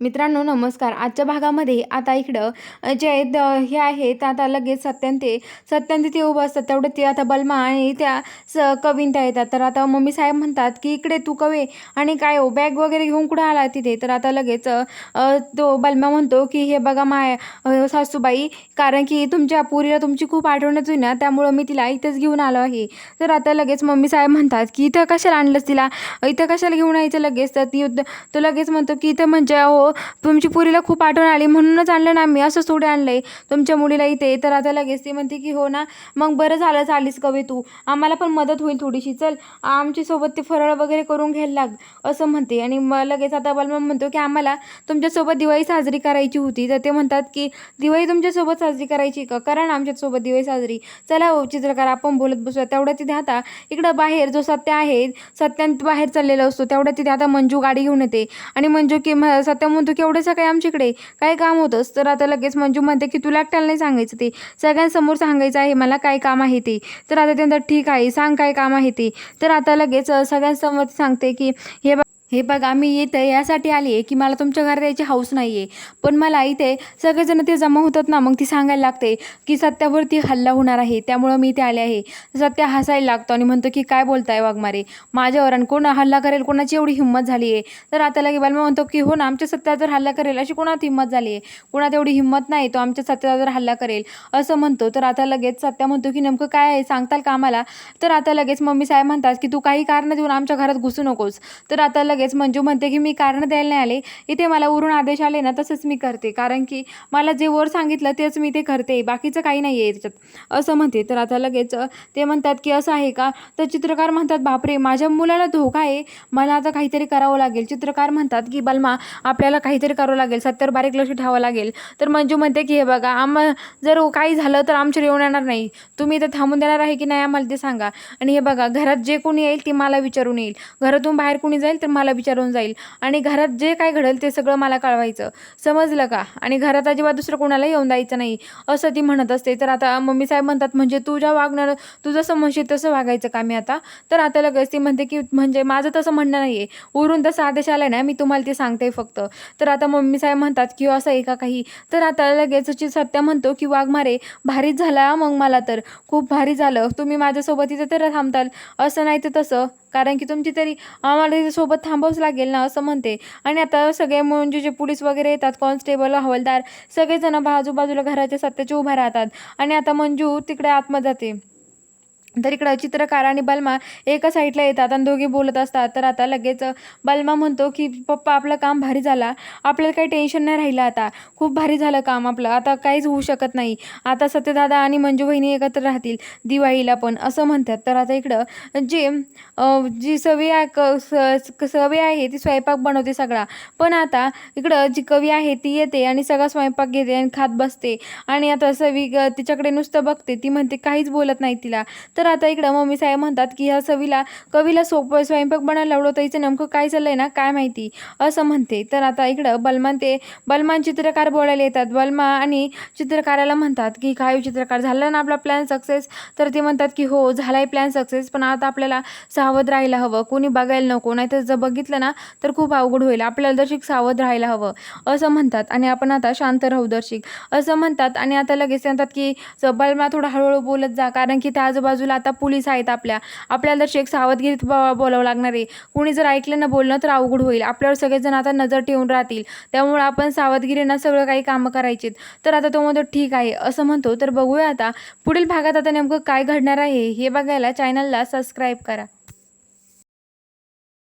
मित्रांनो नमस्कार. आजच्या भागामध्ये आता इकडं जे आहेत हे आहेत आता लगेच सत्यान ते उभं असतात. तेवढं ते आता बलमा आणि त्या स कविता येतात. तर आता मम्मी साहेब म्हणतात की इकडे तू कवे आणि काय हो? बॅग वगैरे घेऊन कुठं आला तिथे? तर आता लगेच तो बलमा म्हणतो की हे बघा माय सासूबाई कारण की तुमच्या पुरीला तुमची खूप आठवण येते ना त्यामुळं मी तिला इथंच घेऊन आलो आहे. तर आता लगेच मम्मी साहेब म्हणतात की इथं कशाला आणलंस तिला? इथं कशाला घेऊन यायचं लगेच? तर ती तो लगेच म्हणतो की इथं म्हणजे हो तुमची पुरीला खूप आठवण आली म्हणूनच आणलं ना आम्ही असं थोडे आहे तुमच्या मुलीला इथे तर आता लगेच ती म्हणते की हो ना मग बरं झालं चालीस कवे तू. आम्हाला पण मदत होईल थोडीशी चल. आमच्यासोबत ते फराळ वगैरे करून घ्यायला लाग असं म्हणते. आणि मग लगेच आता बलमा म्हणतो की आम्हाला तुमच्यासोबत दिवाळी साजरी करायची होती. तर ते म्हणतात की दिवाळी तुमच्यासोबत साजरी करायची का? करा ना आमच्यासोबत दिवाळी साजरी. चला हो चित्रकार आपण बोलत बसूया. तेवढ्या तिथे आता इकडं बाहेर जो सत्य आहे सत्यान बाहेर चाललेला असतो तेवढ्या तिथे आता मंजू गाडी घेऊन येते. आणि मंजू की म- सत्य म्हणतो की एवढं सकाळी आमच्याकडे काय काम होतंच तर आता लगेच मंजू म्हणते की तुला एकट्याला नाही सांगायचं ते. सगळ्यांसमोर सांगायचं आहे मला काय काम आहे ते. तर आता ते म्हणतात ठीक आहे सांग काय काम आहे ते. तर आता लगेच सगळ्यांसमोर सांगते की हे हे बघा मी येते यासाठी आली आहे की मला तुमच्या घरात यायची हाऊस नाही आहे पण मला इथे सगळेजण ते जमा होतात ना मग ती सांगायला लागते की सत्यावरती हल्ला होणार आहे त्यामुळं मी इथे आले आहे. सत्या हसायला लागतो आणि म्हणतो की काय बोलताय वाघमारे माझ्यावर आणि कोण हल्ला करेल? कोणाची एवढी हिंमत झाली आहे तर आता लगे बलमा म्हणतो की हो ना आमच्या सत्यावर हल्ला करेल अशी कोणात हिंमत झाली आहे कोणात एवढी हिंमत नाही तो आमच्या सत्यावर हल्ला करेल? असं म्हणतो. तर आता लगेच सत्या म्हणतो की नेमकं काय आहे? सांगताल का आम्हाला? तर आता लगेच मम्मी साहेब म्हणतात की तू काही कारण देऊन आमच्या घरात घुसू नकोस. तर आता लगेच लगेच मंजू म्हणते की मी कारण द्यायला नाही आले. इथे मला वरून आदेश आले ना तसंच मी करते. कारण की मला जे वर सांगितलं तेच मी ते करते. बाकीचं काही नाही आहे त्याच्यात असं म्हणते. तर आता लगेच ते म्हणतात की असं आहे का? तर चित्रकार म्हणतात बापरे! माझ्या मुलाला धोका आहे. मला आता काहीतरी करावं लागेल. चित्रकार म्हणतात की बलमा आपल्याला काहीतरी करावं लागेल. सत्तर बारीक लक्ष ठेवावं लागेल. तर मंजू म्हणते की हे बघा आम जर काही झालं तर आमच्या येऊन येणार नाही. तुम्ही इथं थांबून देणार आहे की नाही? आम्हाला ते सांगा. आणि हे बघा घरात जे कोणी येईल ते मला विचारून येईल. घरातून बाहेर कोणी जाईल तर मला विचारून जाईल. आणि घरात जे काय घडेल ते सगळं मला कळवायचं. समजलं का? आणि घरात अजिबात दुसरं कोणाला येऊन द्यायचं नाही. असं ती म्हणत असते. तर आता मम्मी साहेब म्हणतात म्हणजे तू ज्या वागणार तू जसं म्हणशील तसं वागायचं का मी आता? तर आता लगेच ती म्हणते की म्हणजे माझं तसं म्हणणं नाही आहे उरून तसं आदेश आला ना मी तुम्हाला ते सांगते फक्त. तर आता मम्मी साहेब म्हणतात की असं आहे का काही? तर आता लगेच सत्य म्हणतो की वाघमारे भारीच झाला मग मला तर. खूप भारी झालं. तुम्ही माझ्यासोबत इथं तर थांबताल. असं नाही तर तसं. कारण की तुमची तरी आम्हाला सोबत थांबावंच लागेल ना असं म्हणते. आणि आता सगळे म्हणजे जे पोलीस वगैरे येतात कॉन्स्टेबल हवालदार सगळेजण बाजूबाजूला घराच्या सत्याचे उभा राहतात. आणि आता मंजू तिकडे आतमध्ये जाते. तर इकडं चित्रकार आणि बलमा एका साईडला येतात आणि दोघे बोलत असतात. तर आता लगेच बलमा म्हणतो की पप्पा आपलं काम भारी झाला. आपल्याला काही टेन्शन नाही राहिलं आता. खूप भारी झालं काम आपलं. आता काहीच होऊ शकत नाही. आता सत्यदादा आणि मंजू बहिणी एकत्र राहतील. दिवाळीला पण असं म्हणतात. तर आता इकडं जे जी सवी स- सवी आहे ती स्वयंपाक बनवते सगळा. पण आता इकडं जी कवी आहे ती येते आणि सगळा स्वयंपाक घेते आणि खात बसते. आणि आता सवी तिच्याकडे नुसतं बघते. ती म्हणते काहीच बोलत नाही तिला. तर आता इकडं मम्मी साहेब म्हणतात की ह्या सवीला कवीला सोपं स्वयंपाक बनायला लावलं तर हिचं नेमकं काय चाललंय ना काय माहिती? असं म्हणते. तर आता इकडं बलमान ते बलमान चित्रकार बोलायला येतात. बलमा आणि चित्रकाराला म्हणतात की काय हो, चित्रकार झाला ना आपला प्लॅन सक्सेस तर ते म्हणतात की हो झालाय प्लॅन सक्सेस पण आता आपल्याला सावध राहायला हवं. कोणी बघायला नको नाहीतर जर बघितलं ना तर खूप अवघड होईल. आपल्याला दर्शिक सावध राहायला हवं. असं म्हणतात आणि आपण आता शांत राहू दर्शिक. असं म्हणतात आणि आता लगेच म्हणतात की बलमा थोडं हळूहळू बोलत जा कारण की त्या आजूबाजूला आता पोलीस आहेत आपल्या. आपल्याला दर्शक सावधगिरीत ब- बोलावं लागणार आहे. कुणी जर ऐकलं ना बोलणं तर अवघड होईल. आपल्यावर सगळेजण आता नजर ठेवून राहतील. त्यामुळे आपण सावधगिरीनं सगळं काही कामं करायचीत. तर आता तो म्हणतो ठीक आहे. असं म्हणतो. तर बघूया आता पुढील भागात आता नेमकं काय घडणार आहे हे बघायला चॅनलला सबस्क्राईब करा.